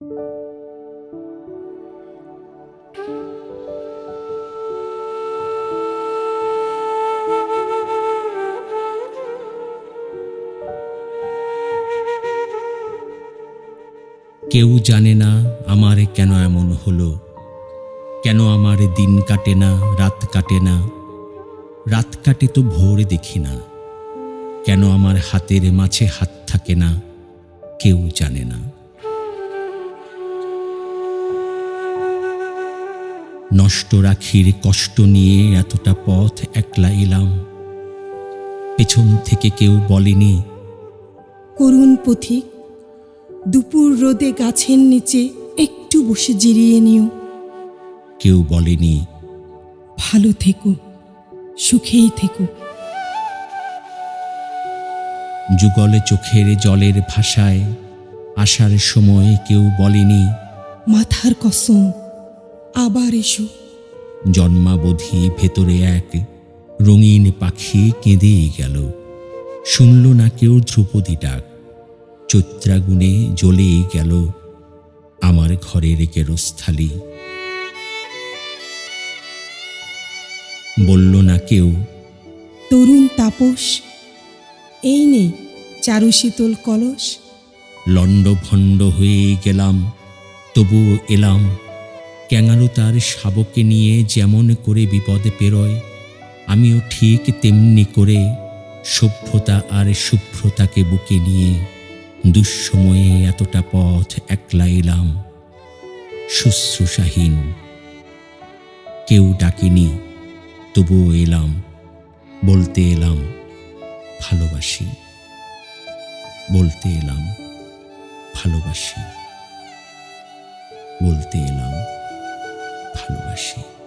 কেউ জানে না আমার কেন এমন হলো। কেন আমার দিন কাটে না, রাত কাটে না। রাত কাটে তো ভোর দেখি না। কেন আমার হাতের মাঝে হাত থাকে না, কেউ জানে না। নষ্ট রাখির কষ্ট নিয়ে এতটা পথ একলা এলাম। পেছন থেকে কেউ বলেনি করুণ পথিক দুপুর রোদে গাছের নিচে একটু বসে জিরিয়ে নিও। কেউ বলেনি ভালো থেকো সুখেই থেকো। যুগলে চোখের জলের ভাষায় আসার সময় কেউ বলেনি মাথার কসম আবার এসো। জন্মাবধি ভেতরে এক রঙিন পাখি কেঁদেই গেল। শুনল না কেউ ধ্রুপদী ডাক। চৈত্রাগুণে জ্বলেই গেল আমার ঘরের কেরস্থালি বলল না কেউ তরুণ তাপস এই নে চারু শীতল কলস। লণ্ডভণ্ড হয়ে গেলাম তবুও এলাম ক্যাঙারু তার শাবকে নিয়ে যেমন করে বিপদে পেরোয়, আমিও ঠিক তেমনি করে সভ্যতা আর শুভ্রতাকে বুকে নিয়ে দুঃসময়ে এতটা পথ একলা এলাম। শুশ্রূষাহীন, কেউ ডাকেনি, তবুও এলাম, বলতে এলাম, ভালোবাসি, বলতে এলাম, ভালোবাসি, বলতে এলাম। ভালোবাসি